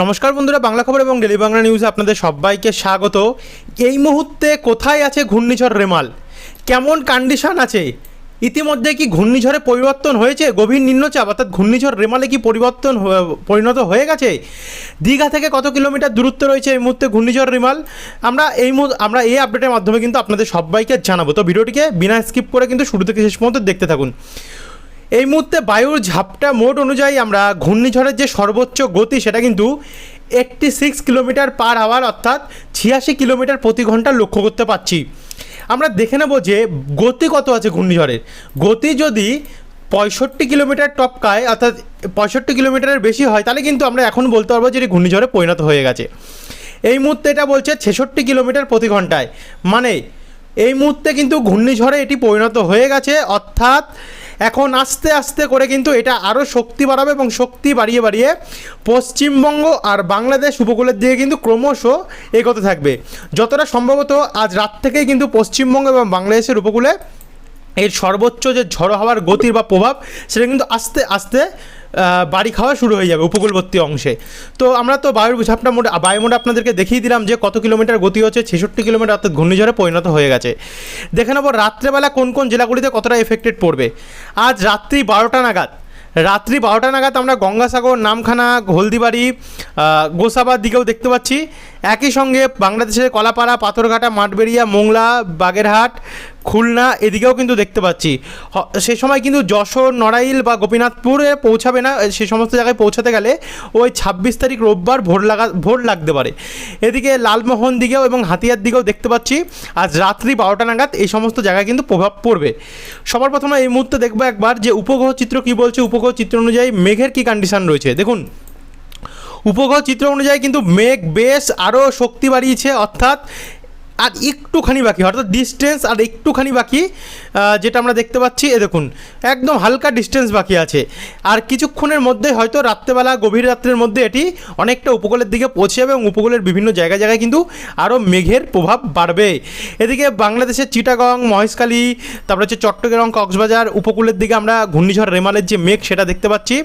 নমস্কার বন্ধুরা, বাংলা খবর এবং ডেলি বাংলা নিউজে আপনাদের সবাইকে স্বাগত। এই মুহূর্তে কোথায় আছে ঘূর্ণিঝড় রেমাল? কেমন কন্ডিশন আছে? ইতিমধ্যে কি ঘূর্ণিঝড়ে পরিবর্তন হয়েছে? গভীর নিম্নচাপ, অর্থাৎ ঘূর্ণিঝড় রেমালে কি পরিবর্তন পরিণত হয়ে গেছে? দীঘা থেকে কত কিলোমিটার দূরত্ব রয়েছে এই মুহূর্তে ঘূর্ণিঝড় রেমাল? আমরা এই আমরা এই আপডেটের মাধ্যমে কিন্তু আপনাদের সবাইকে জানাব। তো ভিডিওটিকে বিনা স্কিপ করে কিন্তু শুরু থেকে শেষ পর্যন্ত দেখতে থাকুন। এই মুহূর্তে বায়ুর ঝাপটা মোট অনুযায়ী আমরা ঘূর্ণিঝড়ের যে সর্বোচ্চ গতি, সেটা কিন্তু eighty six kilometre per hour অর্থাৎ ছিয়াশি কিলোমিটার প্রতি ঘণ্টা লক্ষ্য করতে পারছি। আমরা দেখে নেব যে গতি কত আছে ঘূর্ণিঝড়ের। গতি যদি পঁয়ষট্টি কিলোমিটার টপকায়, অর্থাৎ পঁয়ষট্টি কিলোমিটারের বেশি হয়, তাহলে কিন্তু আমরা এখন বলতে পারব যে এটি ঘূর্ণিঝড়ে পরিণত হয়ে গেছে। এই মুহূর্তে এটা বলছে ছেষট্টি কিলোমিটার প্রতি ঘন্টায়। মানে এই মুহূর্তে কিন্তু ঘূর্ণিঝড়ে এটি পরিণত হয়ে গেছে, অর্থাৎ এখন আস্তে আস্তে করে কিন্তু এটা আরও শক্তি বাড়াবে এবং শক্তি বাড়িয়ে বাড়িয়ে পশ্চিমবঙ্গ আর বাংলাদেশ উপকূলের দিকে কিন্তু ক্রমশ এগোতে থাকবে। যতটা সম্ভবত আজ রাত থেকেই কিন্তু পশ্চিমবঙ্গ এবং বাংলাদেশের উপকূলে এর সর্বোচ্চ যে ঝড়ো হওয়ার গতির বা প্রভাব, সেটা কিন্তু আস্তে আস্তে বাড়ি খাওয়া শুরু হয়ে যাবে উপকূলবর্তী অংশে। তো আমরা তো বায়ুর ঝাপটা মোটে বায়ুমোডে আপনাদেরকে দেখিয়ে দিলাম যে কত কিলোমিটার গতি হচ্ছে, ছেষট্টি কিলোমিটার অর্থাৎ ঘূর্ণিঝড়ে পরিণত হয়ে গেছে। দেখে নেব রাত্রেবেলা কোন কোন জেলাগুলিতে কতটা এফেক্টেড পড়বে। আজ রাত্রি বারোটা নাগাদ। রাত্রি বারোটা নাগাদ আমরা গঙ্গাসাগর, নামখানা, হলদিবাড়ি গোসাবার দিকেও দেখতে পাচ্ছি। একই সঙ্গে বাংলাদেশের কলাপাড়া, পাথরঘাটা, মাঠবেড়িয়া, মোংলা, বাগেরহাট খুলনা, এদিকেও কিন্তু দেখতে পাচ্ছি। সে সময় কিন্তু যশোর, নড়াইল বা গোপীনাথপুরে পৌঁছাবে না সে সমস্ত জায়গায় পৌঁছাতে গেলে ওই ছাব্বিশ তারিখ রোববার ভোর লাগা, ভোর লাগতে পারে। এদিকে লালমোহন দিকেও এবং হাতিয়ার দিকেও দেখতে পাচ্ছি, আজ রাত্রি বারোটা নাগাদ এই সমস্ত জায়গায় কিন্তু প্রভাব পড়বে। সবার প্রথমে এই মুহূর্তে দেখব একবার যে উপগ্রহ চিত্র কী বলছে, উপগ্রহ চিত্র অনুযায়ী মেঘের কী কন্ডিশন রয়েছে। দেখুন, উপগ্রহ চিত্র অনুযায়ী কিন্তু মেঘ, বেশ আরও শক্তি বাড়িয়েছে, অর্থাৎ আর একটুখানি বাকি, অর্থাৎ ডিস্টেন্স আর একটুখানি বাকি যেটা আমরা দেখতে পাচ্ছি, এ দেখুন, একদম হালকা ডিস্টেন্স বাকি আছে। আর কিছুক্ষণের মধ্যে হয়তো রাত্রেবেলা, গভীর রাত্রের মধ্যে এটি অনেকটা উপকূলের দিকে পৌঁছে যাবে এবং উপকূলের বিভিন্ন জায়গায় জায়গায় কিন্তু আরও মেঘের প্রভাব বাড়বে। এদিকে বাংলাদেশের চিটাগং, মহেশখালী, তারপরে হচ্ছে চট্টগ্রাম, কক্সবাজার, উপকূলের দিকে আমরা ঘূর্ণিঝড় রেমালের যে মেঘ, সেটা দেখতে পাচ্ছি।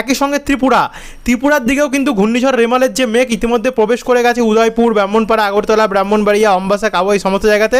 একই সঙ্গে ত্রিপুরা, ত্রিপুরার দিকেও কিন্তু ঘূর্ণিঝড় রেমালের যে মেঘ ইতিমধ্যে প্রবেশ করে গেছে, উদয়পুর, ব্রাহ্মণপাড়া, আগরতলা, ব্রাহ্মণবাড়িয়া অম্বাসা কাবই সমস্ত জায়গাতে।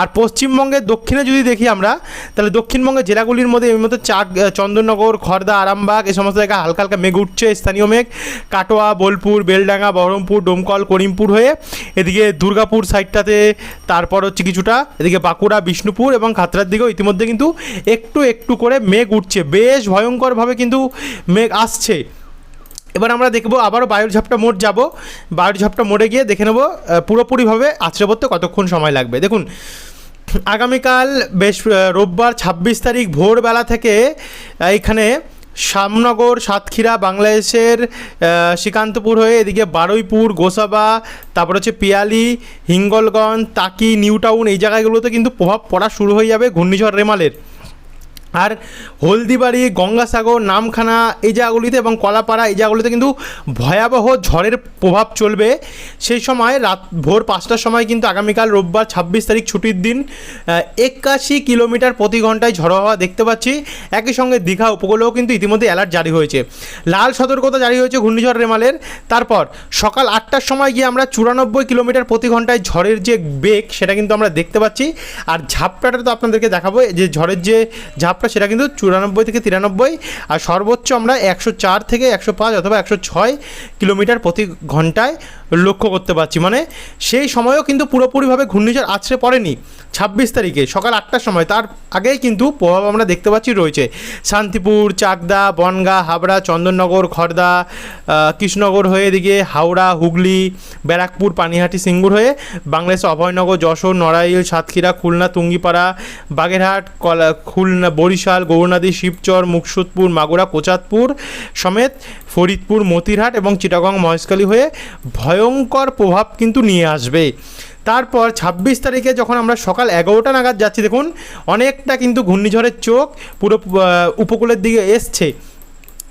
আর পশ্চিমবঙ্গের দক্ষিণে যদি দেখি আমরা, তাহলে দক্ষিণবঙ্গের জেলাগুলির মধ্যে এই মতো চাক চন্দননগর, খর্দা, আরামবাগ এই সমস্ত জায়গায় হালকা হালকা মেঘ উঠছে, স্থানীয় মেঘ। কাটোয়া, বোলপুর, বেলডাঙ্গা, বহরমপুর, ডোমকল, করিমপুর হয়ে এদিকে দুর্গাপুর সাইডটাতে, তারপর হচ্ছে কিছুটা এদিকে বাঁকুড়া, বিষ্ণুপুর এবং খাতড়ার দিকেও ইতিমধ্যে কিন্তু একটু একটু করে মেঘ উঠছে। বেশ ভয়ঙ্করভাবে কিন্তু মেঘ আসছে। এবার আমরা দেখব আবারও বায়ুর ঝাপটা মোড় যাব। বায়ুর ঝাপটা মোড়ে গিয়ে দেখে নেব পুরোপুরিভাবে আছড়ে পড়তে কতক্ষণ সময় লাগবে। দেখুন, আগামীকাল বেশ রোববার ছাব্বিশ তারিখ ভোরবেলা থেকে এখানে শ্যামনগর সাতক্ষীরা, বাংলাদেশের শ্রীকান্তপুর হয়ে এদিকে বারুইপুর, গোসাবা, তারপর হচ্ছে পিয়ালি, হিঙ্গলগঞ্জ, তাকি নিউ টাউন এই জায়গাগুলোতে কিন্তু প্রভাব পড়া শুরু হয়ে যাবে ঘূর্ণিঝড় রেমালের। আর হলদিবাড়ি, গঙ্গাসাগর, নামখানা এই জায়গাগুলিতে এবং কলাপাড়া এই জায়গাগুলিতে কিন্তু ভয়াবহ ঝড়ের প্রভাব চলবে। সেই সময় রাত, ভোর পাঁচটার সময় কিন্তু আগামীকাল রোববার ছাব্বিশ তারিখ ছুটির দিন একাশি কিলোমিটার প্রতি ঘন্টায় ঝড়ো হওয়া দেখতে পাচ্ছি। একই সঙ্গে দীঘা উপকূলেও কিন্তু ইতিমধ্যে অ্যালার্ট জারি হয়েছে। লাল সতর্কতা জারি হয়েছে ঘূর্ণিঝড় রেমালের। তারপর সকাল আটটার সময় গিয়ে আমরা চুরানব্বই কিলোমিটার প্রতি ঘন্টায় ঝড়ের যে বেগ, সেটা কিন্তু আমরা দেখতে পাচ্ছি। আর ঝাপটাটা তো আপনাদেরকে দেখাবো যে ঝড়ের যে ঝাপটা সেটা কিন্তু চুরানব্বই থেকে তিরানব্বই, আর সর্বোচ্চ আমরা একশো চার থেকে একশো পাঁচ অথবা একশো ছয় কিলোমিটার প্রতি ঘন্টায় লক্ষ্য করতে পারছি। মানে সেই সময়ও কিন্তু পুরোপুরিভাবে ঘূর্ণিঝড় আছড়ে পড়েনি। ছাব্বিশ তারিখে, সকাল আটটার সময়, তার আগেই কিন্তু প্রভাব আমরা দেখতে পাচ্ছি রয়েছে। শান্তিপুর, চাকদা, বনগা, হাবড়া, চন্দননগর খড়দা কৃষ্ণনগর হয়ে এদিকে হাওড়া, হুগলি, ব্যারাকপুর, পানিহাটি, সিঙ্গুর হয়ে বাংলাদেশের অভয়নগর, যশোর, নড়াইল, সাতক্ষীরা, খুলনা, তুঙ্গিপাড়া, বাগেরহাট, কলা, খুলনা বরিশাল, গৌরনাদী, শিবচর, মুকসুদপুর, মাগুরা কোচাতপুর সমেত ফরিদপুর, মতিরহাট এবং চিটাগং মহেশখালী হয়ে ভয়ঙ্কর প্রভাব কিন্তু নিয়ে আসবে। তারপর ছাব্বিশ তারিখে যখন আমরা সকাল এগারোটা নাগাদ যাচ্ছি, দেখুন, অনেকটা কিন্তু ঘূর্ণিঝড়ের চোখ পুরো উপকূলের দিকে এসছে।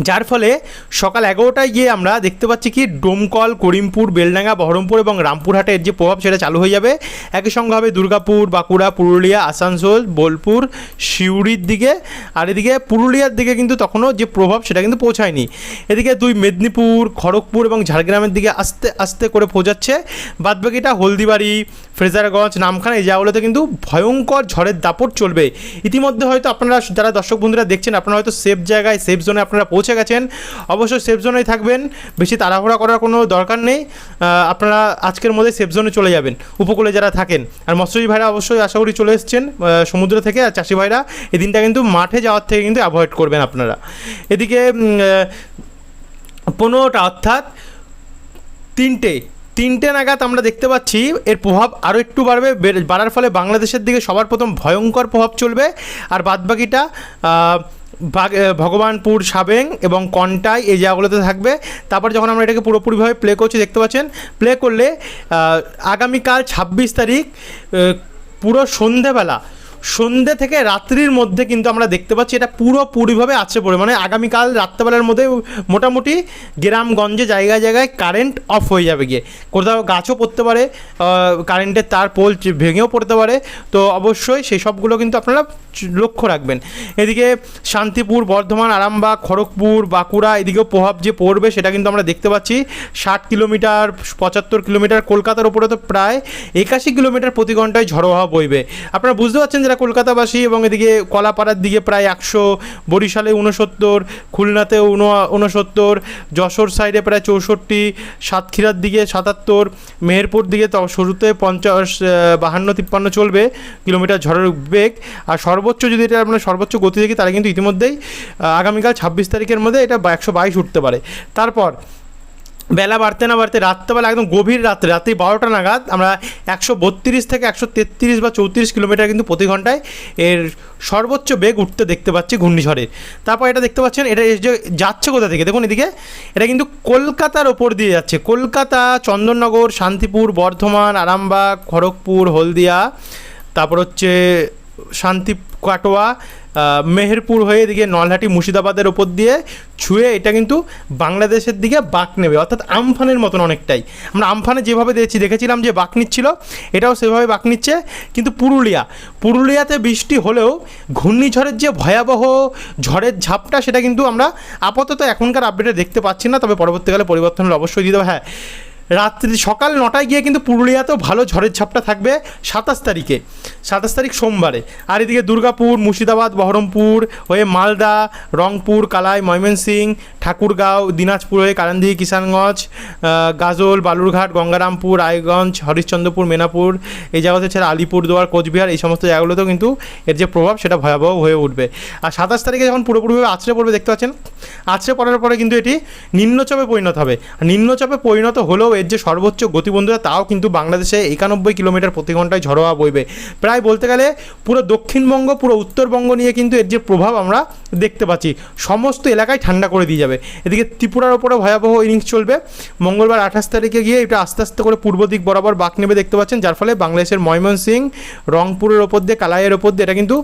যার ফলে সকাল এগারোটায় গিয়ে আমরা দেখতে পাচ্ছি কি, ডোমকল, করিমপুর, বেলডাঙ্গা, বহরমপুর এবং রামপুরহাটের যে প্রভাব সেটা চালু হয়ে যাবে। একই সঙ্গে হবে দুর্গাপুর, বাঁকুড়া, পুরুলিয়া, আসানসোল, বোলপুর, সিউড়ির দিকে। আর এদিকে পুরুলিয়ার দিকে কিন্তু তখনও যে প্রভাব সেটা কিন্তু পৌঁছায়নি। এদিকে দুই মেদিনীপুর, খড়গপুর এবং ঝাড়গ্রামের দিকে আস্তে আস্তে করে পৌঁছাচ্ছে। বাদবাকিটা হলদিবাড়ি ফ্রেজারগঞ্জ, নামখানা, এই জায়গাগুলোতে কিন্তু ভয়ঙ্কর ঝড়ের দাপট চলবে। ইতিমধ্যে হয়তো আপনারা, যারা দর্শক বন্ধুরা দেখছেন, আপনারা হয়তো সেফ জায়গায় সেফ জোনে আপনারা পৌঁছে গেছেন। অবশ্যই সেফ জোনেই থাকবেন, বেশি তাড়াহুড়া করার কোনো দরকার নেই। আপনারা আজকের মধ্যে সেফ জোনে চলে যাবেন, উপকূলে যারা থাকেন। আর মৎস্যজীবী ভাইরা অবশ্যই আশা করি চলে এসছেন সমুদ্র থেকে। আর চাষি ভাইরা, এই দিনটা কিন্তু মাঠে যাওয়ার থেকে কিন্তু অ্যাভয়েড করবেন আপনারা। এদিকে পনেরোটা অর্থাৎ তিনটে তিনটে নাগাদ আমরা দেখতে পাচ্ছি, এর প্রভাব আরও একটু বাড়বে বাড়ার ফলে বাংলাদেশের দিকে সবার প্রথম ভয়ঙ্কর প্রভাব চলবে। আর বাদবাকিটা ভগবানপুর, সাবেং এবং কন্টাই এই জায়গাগুলোতে থাকবে। তারপর যখন আমরা এটাকে পুরোপুরিভাবে প্লে করছি, দেখতে পাচ্ছেন প্লে করলে আগামীকাল ছাব্বিশ তারিখ পুরো সন্ধেবেলা সন্ধে থেকে রাত্রির মধ্যে কিন্তু আমরা দেখতে পাচ্ছি এটা পুরোপুরিভাবে আছে পড়ে মানে আগামীকাল রাত্রেবেলার মধ্যে মোটামুটি গ্রামগঞ্জে জায়গায় জায়গায় কারেন্ট অফ হয়ে যাবে গিয়ে। কোথাও গাছও পড়তে পারে কারেন্টের তার পোল ভেঙেও পড়তে পারে। তো অবশ্যই সেই সবগুলো কিন্তু আপনারা লক্ষ্য রাখবেন। এদিকে শান্তিপুর, বর্ধমান, আরামবাগ, খড়গপুর, বাঁকুড়া, এদিকেও প্রভাব যে পড়বে সেটা কিন্তু আমরা দেখতে পাচ্ছি। ষাট কিলোমিটার, পঁচাত্তর কিলোমিটার, কলকাতার ওপরে তো প্রায় একাশি কিলোমিটার প্রতি ঘন্টায় ঝড়ো হওয়া বইবে। আপনারা বুঝতে পারছেন যারা কলকাতাবাসী এবং এদিকে কলাপাড়ার দিকে প্রায় একশো, বরিশালে উনসত্তর খুলনাতে উনসত্তর যশোর সাইডে প্রায় চৌষট্টি, সাতক্ষীরার দিকে সাতাত্তর, মেহেরপুর দিকে শুরুতে পঞ্চাশ বাহান্ন, তিপ্পান্ন চলবে, কিলোমিটার ঝড়ের বেগ আর সর্বোচ্চ যদি এটা আমরা সর্বোচ্চ গতি দেখি, তাহলে কিন্তু ইতিমধ্যেই আগামীকাল ছাব্বিশ তারিখের মধ্যে এটা একশো বাইশ উঠতে পারে। তারপর বেলা বাড়তে না বাড়তে রাত্রেবেলা একদম গভীর রাত্রে, রাত্রি বারোটা নাগাদ আমরা একশো বত্রিশ থেকে একশো তেত্রিশ বা চৌত্রিশ কিলোমিটার কিন্তু প্রতি ঘন্টায় এর সর্বোচ্চ বেগ উঠতে দেখতে পাচ্ছি ঘূর্ণিঝড়ের তারপর এটা দেখতে পাচ্ছেন, এটা এসে যাচ্ছে কোথা থেকে? দেখুন এদিকে, এটা কিন্তু কলকাতার ওপর দিয়ে যাচ্ছে। কলকাতা, চন্দননগর, শান্তিপুর, বর্ধমান, আরামবাগ, খড়গপুর, হলদিয়া, তারপর হচ্ছে শান্তি কাটোয়া মেহেরপুর হয়ে এদিকে নলহাটি মুর্শিদাবাদের ওপর দিয়ে ছুঁয়ে এটা কিন্তু বাংলাদেশের দিকে বাঁক নেবে। অর্থাৎ আমফানের মতন অনেকটাই। আমরা আমফানে যেভাবে দেখছি, দেখেছিলাম যে বাঁক নিচ্ছিল, এটাও সেভাবে বাঁক নিচ্ছে। কিন্তু পুরুলিয়া, পুরুলিয়াতে বৃষ্টি হলেও ঘূর্ণিঝড়ের যে ভয়াবহ ঝড়ের ঝাপটা, সেটা কিন্তু আমরা আপাতত এখনকার আপডেটে দেখতে পাচ্ছি না। তবে পরবর্তীকালে পরিবর্তন হলে অবশ্যই দিতে হবে হ্যাঁ রাত্রি সকাল নটায় গিয়ে কিন্তু পুরুলিয়াতেও ভালো ঝড়ের ঝাপটা থাকবে সাতাশ তারিখে। সাতাশ তারিখ সোমবারে। আর এদিকে দুর্গাপুর, মুর্শিদাবাদ, বহরমপুর হয়ে মালদা, রংপুর, কালাই, ময়মনসিং, ঠাকুরগাঁও, দিনাজপুর হয়ে কারান্দি কিষানগঞ্জ গাজল, বালুরঘাট, গঙ্গারামপুর, রায়গঞ্জ, হরিশ্চন্দ্রপুর, মেনাপুর, এই জায়গাতে ছাড়া আলিপুরদুয়ার, কোচবিহার, এই সমস্ত জায়গাগুলোতেও কিন্তু এর যে প্রভাব সেটা ভয়াবহ হয়ে উঠবে। আর সাতাশ তারিখে যখন পুরোপুরিভাবে আছড়ে পড়বে, দেখতে পাচ্ছেন? আছড়ে পড়ার পরে কিন্তু এটি নিম্নচাপে পরিণত হবে। নিম্নচাপে পরিণত হলেও এর যে সর্বোচ্চ গতিবন্ধুরা, তাও কিন্তু বাংলাদেশে একানব্বই কিলোমিটার প্রতি ঘন্টায় ঝড়ো বইবে। প্রায় বলতে গেলে পুরো দক্ষিণবঙ্গ, পুরো উত্তরবঙ্গ নিয়ে কিন্তু এর যে প্রভাব আমরা দেখতে পাচ্ছি। সমস্ত এলাকায় ঠান্ডা করে দিয়ে যাবে। এদিকে ত্রিপুরার ওপরে ভয়াবহ ইনিংস চলবে। মঙ্গলবার আঠাশ তারিখে গিয়ে এটা আস্তে আস্তে করে পূর্ব দিক বরাবর বাঁক নেবে দেখতে পাচ্ছেন, যার ফলে বাংলাদেশের ময়মনসিং রংপুরের ওপর দিয়ে, কালাইয়ের ওপর দিয়ে এটা কিন্তু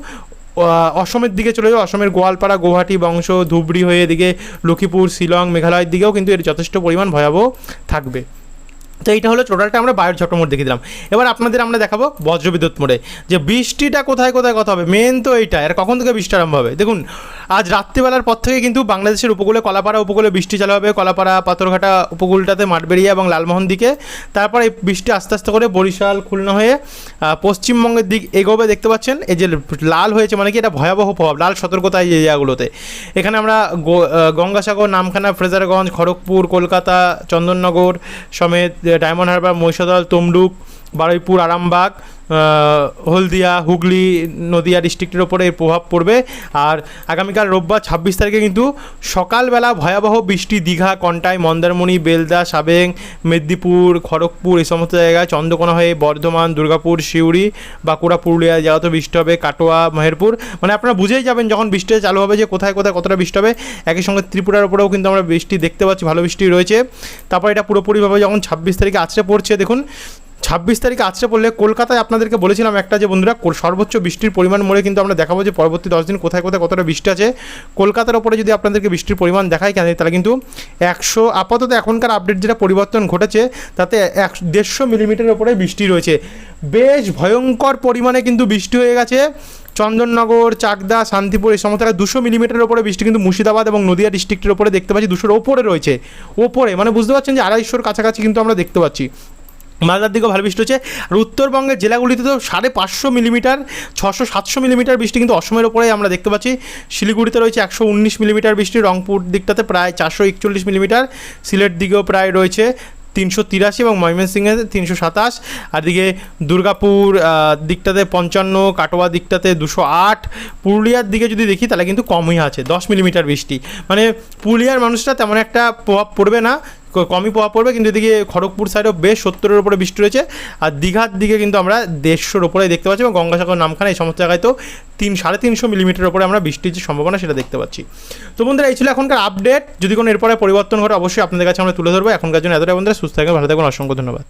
অসমের দিকে চলে যাবে। অসমের গোয়ালপাড়া গুয়াহাটি বংশ, ধুবড়ি হয়ে এদিকে লক্ষ্মীপুর, শিলং, মেঘালয়ের দিকেও কিন্তু এর যথেষ্ট পরিমাণ ভয়াবহ থাকবে। তো এইটা হলো টোটালটা আমরা বায়ুর ঝট মোড় দেখে দিলাম। এবার আপনাদের আমরা দেখাবো বজ্রবিদ্যুৎ মোড়ে যে বৃষ্টিটা কোথায় কোথায় কথা হবে। মেন তো এইটা আর কখন থেকে বৃষ্টি আরম্ভ হবে? দেখুন, আজ রাত্রিবেলার পর থেকে কিন্তু বাংলাদেশের উপকূলে কলাপাড়া উপকূলে বৃষ্টি চালু হবে। কলাপাড়া, পাথরঘাটা উপকূলটাতে মাঠবেড়িয়া এবং লালমোহন দিকে। তারপর এই বৃষ্টি আস্তে আস্তে করে বরিশাল, খুলনা হয়ে পশ্চিমবঙ্গের দিক এগোবে। দেখতে পাচ্ছেন, এই যে লাল হয়েছে মানে কি, এটা ভয়াবহ প্রভাব, লাল সতর্কতা এই জায়গাগুলোতে এখানে আমরা গঙ্গাসাগর, নামখানা, ফ্রেজারগঞ্জ, খড়গপুর, কলকাতা, চন্দননগর সমেত ডায়মন্ড হারবার মহিষাদল তমলুক বারুইপুর, আরামবাগ হলদিয়া, হুগলি, নদিয়া ডিস্ট্রিক্টের ওপরে এর প্রভাব পড়বে। আর আগামীকাল রোববার ছাব্বিশ তারিখে কিন্তু সকালবেলা ভয়াবহ বৃষ্টি, দীঘা, কন্টাই, মন্দারমণি, বেলদা, সাবেং, মেদিনীপুর, খড়গপুর এই সমস্ত জায়গায় চন্দ্রকোনা হয়ে বর্ধমান, দুর্গাপুর, সিউড়ি, বাঁকুড়া, পুরুলিয়া জায়গাতে বৃষ্টি হবে, কাটোয়া, মেহেরপুর। মানে আপনারা বুঝেই যাবেন যখন বৃষ্টি চালু হবে যে কোথায় কোথায় কতটা বৃষ্টি হবে। একই সঙ্গে ত্রিপুরার ওপরেও কিন্তু আমরা বৃষ্টি দেখতে পাচ্ছি, ভালো বৃষ্টি রয়েছে। তারপর এটা পুরোপুরিভাবে যখন ছাব্বিশ তারিখে আছড়ে পড়ছে, দেখুন ছাব্বিশ তারিখে আজকে পড়লে কলকাতায় আপনাদেরকে বলেছিলাম একটা যে বন্ধুরা সর্বোচ্চ বৃষ্টির পরিমাণ মোড়ে কিন্তু আমরা দেখাবো যে পরবর্তী দশ দিন কোথায় কোথায় কতটা বৃষ্টি আছে। কলকাতার ওপরে যদি আপনাদেরকে বৃষ্টির পরিমাণ দেখায় কেন, তাহলে কিন্তু একশো, আপাতত এখনকার আপডেট যেটা পরিবর্তন ঘটেছে, তাতে এক দেড়শো মিলিমিটারের ওপরে বৃষ্টি রয়েছে। বেশ ভয়ঙ্কর পরিমাণে কিন্তু বৃষ্টি হয়ে গেছে। চন্দননগর, চাকদা, শান্তিপুর, এই সমস্ত দুশো মিলিমিটারের ওপরে বৃষ্টি কিন্তু মুর্শিদাবাদ এবং নদিয়া ডিস্ট্রিক্টের ওপরে দেখতে পাচ্ছি। দুশোর ওপরে রয়েছে। ওপরে মানে বুঝতে পারছেন যে আড়াইশোর কাছাকাছি কিন্তু আমরা দেখতে পাচ্ছি। মালদার দিকেও ভালো বৃষ্টি হচ্ছে। আর উত্তরবঙ্গের জেলাগুলিতে তো সাড়ে পাঁচশো মিলিমিটার, ছশো সাতশো মিলিমিটার বৃষ্টি কিন্তু অসমের ওপরে আমরা দেখতে পাচ্ছি। শিলিগুড়িতে রয়েছে একশো উনিশ মিলিমিটার বৃষ্টি, রংপুর দিকটাতে প্রায় চারশো একচল্লিশ মিলিমিটার, সিলেট দিকেও প্রায় রয়েছে তিনশো তিরাশি এবং ময়মনসিংহে তিনশো সাতাশ। আর দিকে দুর্গাপুর দিকটাতে পঞ্চান্ন, কাটোয়া দিকটাতে দুশো আট। পুরুলিয়ার দিকে যদি দেখি তাহলে কিন্তু কমই আছে, দশ মিলিমিটার বৃষ্টি। মানে পুরুলিয়ার মানুষরা তেমন একটা প্রভাব পড়বে না। কমই প্রভাব পড়বে, কিন্তু এদিকে খড়গপুর সাইডেও বেশ সত্তরের উপরে বৃষ্টি রয়েছে। আর দীঘার দিকে কিন্তু আমরা দেড়শোর ওপরে দেখতে পাচ্ছি এবং গঙ্গাসাগর, নামখানা এই সমস্ত জায়গায় তো তিন, সাড়ে তিনশো মিলিমিটার ওপরে আমরা বৃষ্টির যে সম্ভাবনা সেটা দেখতে পাচ্ছি। তো বন্ধুরা, এই ছিল এখনকার আপডেট যদি কোনো এরপরে পরিবর্তন ঘটে, অবশ্যই আপনাদের কাছে আমরা তুলে ধরবো। এখনকার জন্য এতটা বন্ধুরা, সুস্থ থাকবেন, ভালো থাকবেন, অসংখ্য ধন্যবাদ।